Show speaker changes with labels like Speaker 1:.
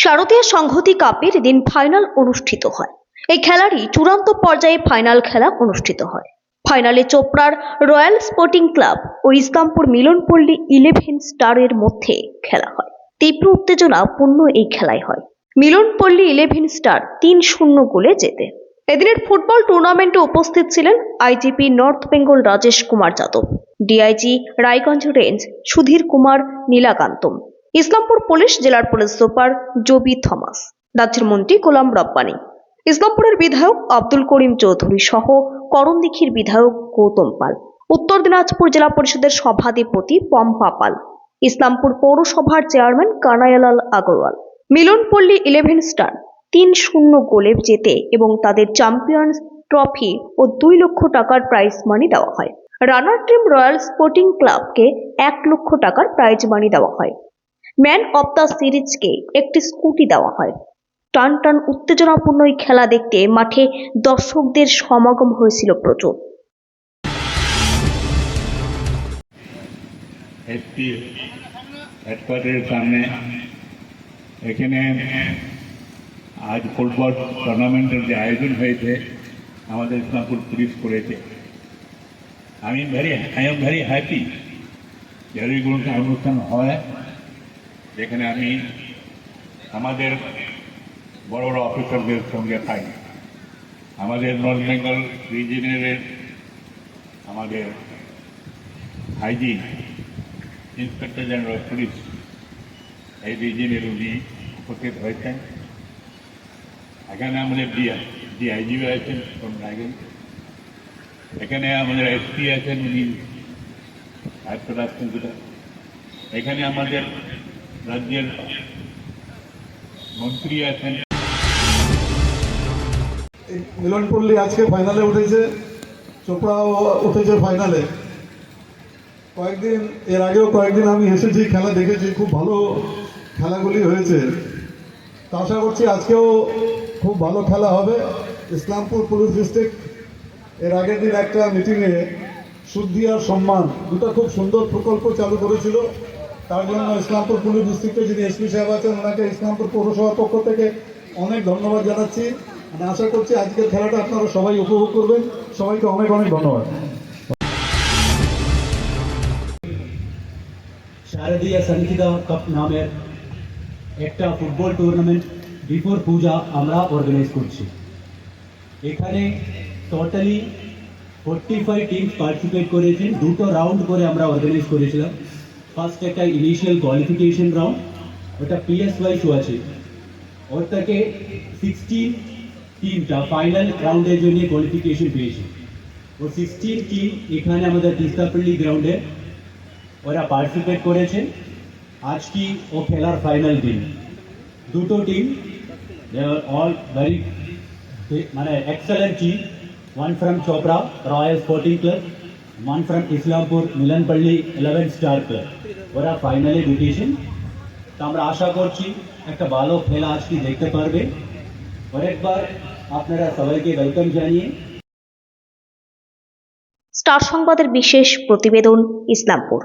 Speaker 1: শারদীয় সংহতি কাপের দিন ফাইনাল অনুষ্ঠিত হয়। এই খেলারই চূড়ান্ত পর্যায়ে ফাইনাল খেলা অনুষ্ঠিত হয়। ফাইনালে চোপড়ার রয়্যাল স্পোর্টিং ক্লাব ও ইসলামপুর মিলনপল্লী ইলেভেন স্টারের মধ্যে খেলা হয়। তীব্র উত্তেজনা পূর্ণ এই খেলায় হয়। মিলনপল্লী ইলেভেন স্টার তিন শূন্য গোলে জেতে। এদিনের ফুটবল টুর্নামেন্টে উপস্থিত ছিলেন IGP North Bengal Rajesh Kumar Yadav DIG Raiganj range Sudhir Kumar Nilakantham Islampur police জেলার পুলিশ সুপার জবি থমাস, রাজ্যের মন্ত্রী গোলাম রব্বানি, ইসলামপুরের বিধায়ক আব্দুল করিম চৌধুরী সহ করণদিঘির বিধায়ক গৌতম পাল, উত্তর দিনাজপুর জেলা পরিষদের সভাধিপতি পম্পা পাল, ইসলামপুর পৌরসভার chairman Kanhaiyalal Agarwal. Milanpalli eleven star তিন শূন্য গোলে জেতে এবং তাদের চ্যাম্পিয়ন্স ট্রফি ও দুই লক্ষ টাকার প্রাইজ মানি দেওয়া হয়। রানার টিম রয়্যাল স্পোর্টিং ক্লাবকে এক লক্ষ টাকার প্রাইজ মানি দেওয়া হয়। ম্যান অব দ্য সিরিজকে একটি স্কুটি দেওয়া হয়। টান টান উত্তেজনাপূর্ণ এই খেলা দেখতে মাঠে দর্শকদের সমাগম হয়েছিল প্রচুর।
Speaker 2: এসপি হেডকোয়ার্টারের সামনে। এখানে আজ ফুটবল টুর্নামেন্টের যে আয়োজন হয়েছে, আমাদের ইসলামপুর পুলিশ করেছে। আমি very I am very happy যেগুলো অনুষ্ঠান হয়। যেখানে আমি আমাদের বড় বড় অফিসারদের সঙ্গে পাই আমাদের নর্থ বেঙ্গল রিজিয়নের আমাদের আইজি ইন্সপেক্টর জেনারেল পুলিশ এই রিজিয়নের উনি উপস্থিত হয়েছেন। এখানে আমাদের ডিআইজিও আছেন রায়গঞ্জ। এখানে আমাদের এসপি আছেন উনি দায়িত্ব রাখছেন এখানে আমাদের রাজ্যের মন্ত্রী আছেন।
Speaker 3: এই মিলনপল্লী আজকে ফাইনালে উঠেছে চোপড়াও উঠেছে ফাইনালে। কয়েকদিন, এর আগেও কয়েকদিন আমি এসেছি খেলা দেখেছি, খুব ভালো খেলাগুলি হয়েছে। তা আশা করছি আজকেও খুব ভালো খেলা হবে। ইসলামপুর পুলিশ ডিস্ট্রিক্ট, এর আগের দিন একটা মিটিংয়ে শুদ্ধি আর সম্মান, দুটো খুব সুন্দর প্রকল্প চালু করেছিল। তার জন্য ইসলামপুর পুলিশ ডিস্ট্রিক্টে যিনি এসপি সাহেব আছেন, ওনাকে ইসলামপুর পৌরসভার পক্ষ থেকে অনেক ধন্যবাদ জানাচ্ছি। আমি আশা করছি আজকের খেলাটা আপনারা সবাই উপভোগ করবেন। সবাইকে অনেক অনেক ধন্যবাদ।
Speaker 4: শারদীয় সংগীতা কাপ নামের একটা ফুটবল টুর্নামেন্ট বিফোর পূজা আমরা অর্গানাইজ করছি। এখানে totally forty five teams participate করেছেন। দুটো রাউন্ড করে আমরা অর্গানাইজ করেছিলাম। ফার্স্ট একটা ইনিশিয়াল কোয়ালিফিকেশন রাউন্ড ওটা পিএস ওয়াই শো আছে। ওর থেকে সিক্সটিন টিমটা ফাইনাল রাউন্ডের জন্য কোয়ালিফিকেশন পেয়েছে। ও সিক্সটিন টিম এখানে আমাদের তিস্তাপল্লী গ্রাউন্ডে ওরা পার্টিসিপেট করেছে। আজ কি ও খেলার ফাইনাল টিম দুটো টিম অল ভেরি মানে excellent team one from Chopra Royal Sporting Club one from Islampur Milanpalli eleven star club ওরা ফাইনালে জিতেছেন তো আমরা আশা করছি একটা ভালো খেলা আজকে দেখতে পারবে। আরেকবার আপনারা সবাইকে ওয়েলকাম জানিয়ে।
Speaker 1: স্টার সংবাদের বিশেষ প্রতিবেদন ইসলামপুর।